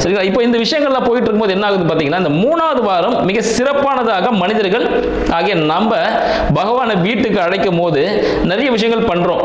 சரிங்களா? இப்போ இந்த விஷயங்கள்லாம் போயிட்டு இருக்கும்போது என்ன ஆகுது பார்த்தீங்கன்னா இந்த மூணாவது வாரம் மிக சிறப்பானதாக மனிதர்கள் ஆகிய நம்ம பகவானை வீட்டுக்கு அழைக்கும் போது நிறைய விஷயங்கள் பண்றோம்.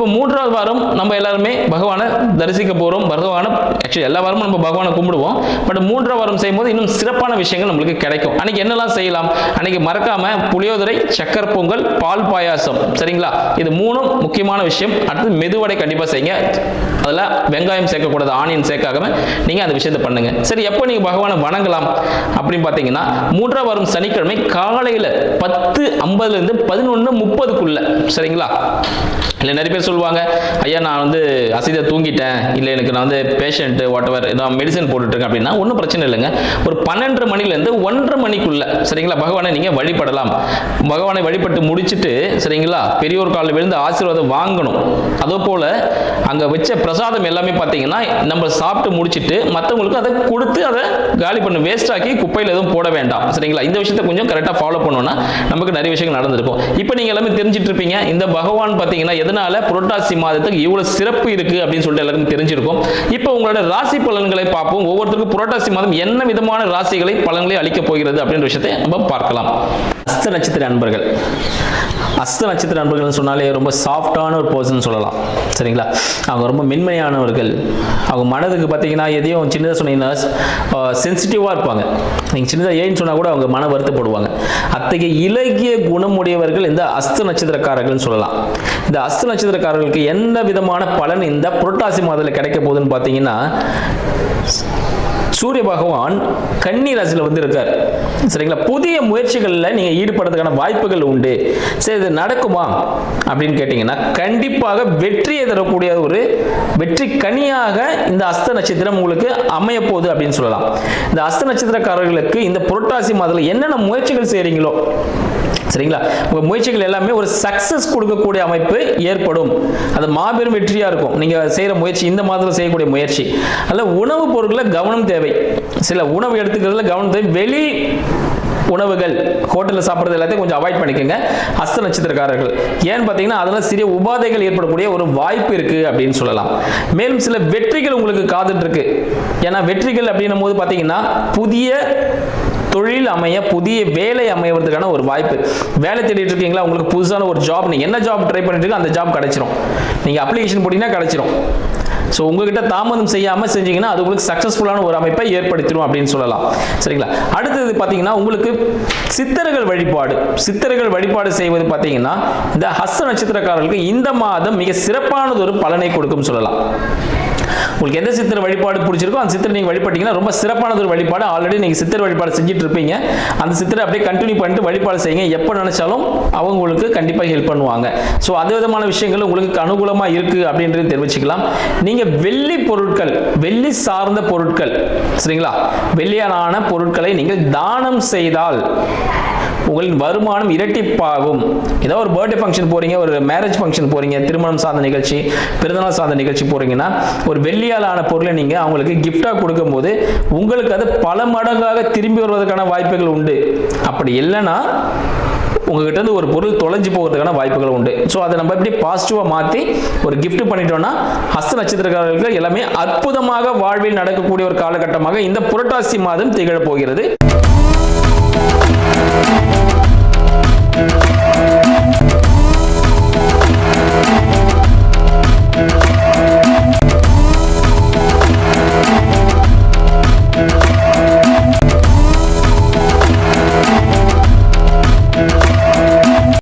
இப்போ மூன்றாவது வாரம் நம்ம எல்லாருமே பகவானை தரிசிக்க போகிறோம் பகவானை ஆக்சுவலி எல்லா வாரமும் நம்ம பகவானை கும்பிடுவோம். பட் மூன்றாவது வாரம் செய்யும்போது இன்னும் சிறப்பான விஷயங்கள் நம்மளுக்கு கிடைக்கும். அன்னைக்கு என்னெல்லாம் செய்யலாம்? அன்னைக்கு மறக்காம புளியோதரை சக்கர் பொங்கல் பால் பாயாசம். சரிங்களா? இது மூணும் முக்கியமான விஷயம். அடுத்து மெதுவடை கண்டிப்பாக செய்யுங்க. அதில் வெங்காயம் சேர்க்கக்கூடாது ஆனியன் சேர்க்காம நீங்கள் அந்த விஷயத்தை பண்ணுங்க. சரி எப்போ நீங்கள் பகவானை வணங்கலாம் அப்படின்னு பார்த்தீங்கன்னா மூன்றாம் வாரம் சனிக்கிழமை காலையில் பத்து ஐம்பதுலேருந்து பதினொன்று முப்பதுக்குள்ள. சரிங்களா? இல்லை நிறைய பேர் சொல்லுவாங்க ஐயா நான் வந்து அசதியாக தூங்கிட்டேன். இல்லை எனக்கு நான் வந்து பேஷண்ட்டு வாட் எவர் நான் மெடிசன் போட்டுட்ருக்கேன் அப்படின்னா ஒன்றும் பிரச்சனை இல்லைங்க. ஒரு பன்னெண்டரை மணிலேருந்து ஒன்றரை மணிக்குள்ள சரிங்களா பகவானை நீங்கள் வழிபடலாம். பகவானை வழிபட்டு முடிச்சுட்டு சரிங்களா பெரியோர் காலில் விழுந்து ஆசீர்வாதம் வாங்கணும். அதே போல் அங்கே வச்ச பிரசாதம் எல்லாமே பார்த்தீங்கன்னா நம்ம சாப்பிட்டு முடிச்சிட்டு மற்றவங்களுக்கு அதை கொடுத்து அதை காலி பண்ண வேஸ்ட் ஆக்கி குப்பையில் எதுவும் போட வேண்டாம். சரிங்களா? இந்த விஷயத்தை கொஞ்சம் கரெக்டாக ஃபாலோ பண்ணோம்னா நமக்கு நிறைய விஷயங்கள் நடந்திருக்கும். இப்போ நீங்கள் எல்லாமே தெரிஞ்சிட்டு இருப்பீங்க இந்த பகவான் பார்த்தீங்கன்னா எதனால புரட்டாசி மாதத்துக்கு இவ்வளோ சிறப்பு இருக்கு அப்படின்னு சொல்லிட்டு எல்லாருக்கும் தெரிஞ்சிருக்கும். இப்போ உங்களோட ராசி பலன்களை பார்ப்போம். ஒவ்வொருத்தருக்கும் புரட்டாசி மாதம் என்ன விதமான ராசிகளை பலன்களை அளிக்கப் போகிறது அப்படின்ற விஷயத்தை நம்ம பார்க்கலாம். அஸ்த நட்சத்திர அன்பர்கள். அஸ்த நட்சத்திர அன்பர்கள்னு சொன்னாலே ரொம்ப சாஃப்டான ஒரு பர்சன் சொல்லலாம். சரிங்களா? அவங்க ரொம்ப மென்மையானவர்கள் அவங்க மனதுக்கு பார்த்தீங்கன்னா எதையும் சின்னதாக சொன்னீங்கன்னா சென்சிட்டிவாக இருப்பாங்க. நீங்கள் சின்னதாக ஏன்னு சொன்னால் கூட அவங்க மன வருத்தப்படுவாங்க. அத்தகைய இலகிய குணமுடையவர்கள் இந்த அஸ்த நட்சத்திரக்காரர்கள்னு சொல்லலாம். இந்த அஸ்த நட்சத்திரக்காரர்களுக்கு என்ன விதமான பலன் இந்த புரட்டாசி மாதத்தில் கிடைக்க போகுதுன்னு பார்த்தீங்கன்னா சூரிய பகவான் கன்னி ராசியில் வந்து இருக்கார். சரிங்களா? புதிய முயற்சிகளில் நீங்கள் ஈடுபடுறதுக்கான வாய்ப்புகள் உண்டு. சரி இது நடக்குமா? அப்படின்னு கேட்டிங்கன்னா கண்டிப்பாக வெற்றியை தரக்கூடிய ஒரு வெற்றி கனியாக இந்த அஸ்த நட்சத்திரம் உங்களுக்கு அமைய போகுது அப்படின்னு சொல்லலாம். இந்த அஸ்த நட்சத்திரக்காரர்களுக்கு இந்த புரட்டாசி மாதத்தில் என்னென்ன முயற்சிகள் செய்கிறீங்களோ சரிங்களா? உங்கள் முயற்சிகள் எல்லாமே ஒரு சக்ஸஸ் கொடுக்கக்கூடிய அமைப்பு ஏற்படும். அது மாபெரும் வெற்றியாக இருக்கும். நீங்கள் செய்கிற முயற்சி இந்த மாதத்தில் செய்யக்கூடிய முயற்சி. அதில் உணவுப் பொருட்களில் கவனம் தேவை. சில உணவு எடுத்துக்கிறதுல கவனம் தேவை. வெளி உணவுகள் ஹோட்டலில் சாப்பிட்றது எல்லாத்தையும் கொஞ்சம் அவாய்ட் பண்ணிக்கோங்க. அஸ்த நட்சத்திரக்காரர்கள். ஏன்னு பார்த்தீங்கன்னா அதெல்லாம் சிறிய உபாதைகள் ஏற்படக்கூடிய ஒரு வாய்ப்பு இருக்குது அப்படின்னு சொல்லலாம். மேலும் சில வெற்றிகள் உங்களுக்கு காத்துட்டு இருக்கு. ஏன்னா வெற்றிகள் அப்படின்னும் போது பார்த்தீங்கன்னா புதிய தொழில் அமைய புதிய வேலை அமைவதற்கான ஒரு வாய்ப்பு. வேலை தேடிட்டு இருக்கீங்களா? உங்களுக்கு புதுசான ஒரு ஜாப் நீங்கள் என்ன ஜாப் ட்ரை பண்ணிட்டு இருக்கோ அந்த ஜாப் கிடைச்சிரும். நீங்கள் அப்ளிகேஷன் போட்டிங்கன்னா கிடைச்சிரும். ஸோ உங்ககிட்ட தாமதம் செய்யாமல் செஞ்சீங்கன்னா அது உங்களுக்கு சக்ஸஸ்ஃபுல்லான ஒரு அமைப்பை ஏற்படுத்திடும் அப்படின்னு சொல்லலாம். சரிங்களா? அடுத்தது பார்த்தீங்கன்னா உங்களுக்கு சித்தர்கள் வழிபாடு. சித்தர்கள் வழிபாடு செய்வது பார்த்தீங்கன்னா இந்த ஹஸ்த நட்சத்திரக்காரர்களுக்கு இந்த மாதம் மிக சிறப்பானது ஒரு பலனை கொடுக்கும் சொல்லலாம். உங்களுக்கு எந்த சித்திர வழிபாடு பிடிச்சிருக்கோ அந்த சித்திரை நீங்கள் வழிபட்டீங்கன்னா ரொம்ப சிறப்பானது ஒரு வழிபாடு. ஆல்ரெடி நீங்கள் சித்திர வழிபாடு செஞ்சுட்டு இருப்பீங்க அந்த சித்திரை அப்படியே கண்டினியூ பண்ணிட்டு வழிபாடு செய்யுங்க. எப்போ நினைச்சாலும் அவங்க உங்களுக்கு கண்டிப்பாக ஹெல்ப் பண்ணுவாங்க. ஸோ அது விதமான விஷயங்கள் உங்களுக்கு அனுகூலமாக இருக்குது அப்படின்றது தெரிவிச்சுக்கலாம். நீங்கள் வெள்ளி பொருட்கள் வெள்ளி சார்ந்த பொருட்கள் சரிங்களா? வெள்ளியான பொருட்களை நீங்கள் தானம் செய்தால் உங்களின் வருமானம் இரட்டிப்பாகும். ஏதோ ஒரு பர்த்டே ஃபங்க்ஷன் போறீங்க ஒரு மேரேஜ் ஃபங்க்ஷன் போறீங்க திருமணம் சார்ந்த நிகழ்ச்சி பிறந்தநாள் சார்ந்த நிகழ்ச்சி போறீங்கன்னா ஒரு வெள்ளியாலான பொருளை நீங்க அவங்களுக்கு கிஃப்டாக கொடுக்கும்போது உங்களுக்கு அது பல மடங்காக திரும்பி வருவதற்கான வாய்ப்புகள் உண்டு. அப்படி இல்லைன்னா உங்ககிட்ட இருந்து ஒரு பொருள் தொலைஞ்சு போகிறதுக்கான வாய்ப்புகள் உண்டு. ஸோ அதை நம்ம எப்படி பாசிட்டிவாக மாற்றி ஒரு கிஃப்ட் பண்ணிட்டோம்னா ஹஸ்த நட்சத்திரக்காரர்களுக்கு எல்லாமே அற்புதமாக வாழ்வில் நடக்கக்கூடிய ஒரு காலகட்டமாக இந்த புரட்டாசி மாதம் திகழப் போகிறது. Thank you.